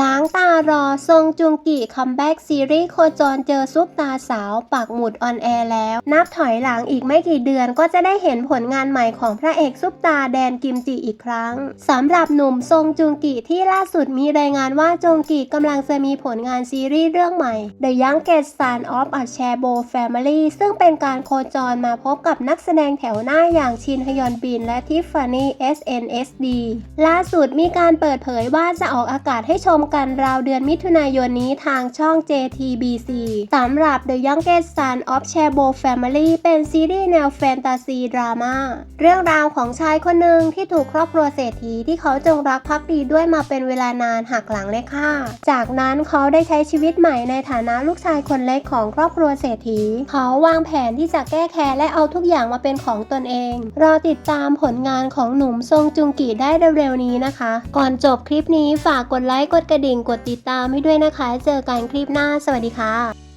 ล้างตา รอซงจุงกิคัมแบ็กซีรีส์โคจรเจอซุปตาสาว ปักหมุดออนแอร์แล้ว นับถอยหลังอีกไม่กี่เดือนก็จะได้เห็นผลงานใหม่ของพระเอกซุปตาแดนกิมจิอีกครั้งสำหรับหนุ่มซงจุงกิที่ล่าสุดมีรายงานว่าจงกิกำลังจะมีผลงานซีรีส์เรื่องใหม่ The Youngest Son of a Chabo Family ซึ่งเป็นการโคจรมาพบกับนักแสดงแถวหน้าอย่างชินฮยอนบิน และทิฟฟานี่ SNSD ล่าสุดมีการเปิดเผยว่าจะออกอากาศให้ชมกันราวเดือนมิถุนายนนี้ทางช่อง JTBC สำหรับ The Youngest Son of Chabo Family เป็นซีรีส์แนวแฟนตาซีดราม่าเรื่องราวของชายคนหนึ่งที่ถูกครอบครัวเศรษฐีที่เขาจงรักภักดีด้วยมาเป็นเวลานานหักหลังเลยค่ะจากนั้นเขาได้ใช้ชีวิตใหม่ในฐานะลูกชายคนเล็กของครอบครัวเศรษฐี เขาวางแผนที่จะแก้แค้นและเอาทุกอย่างมาเป็นของตนเอง รอติดตามผลงานของหนุ่มทรงจุงกีได้เร็วๆนี้นะคะ ก่อนจบคลิปนี้ฝากกดไลค์กดกระดิ่งกดติดติดตามให้ด้วยนะคะ เจอกันคลิปหน้า สวัสดีค่ะ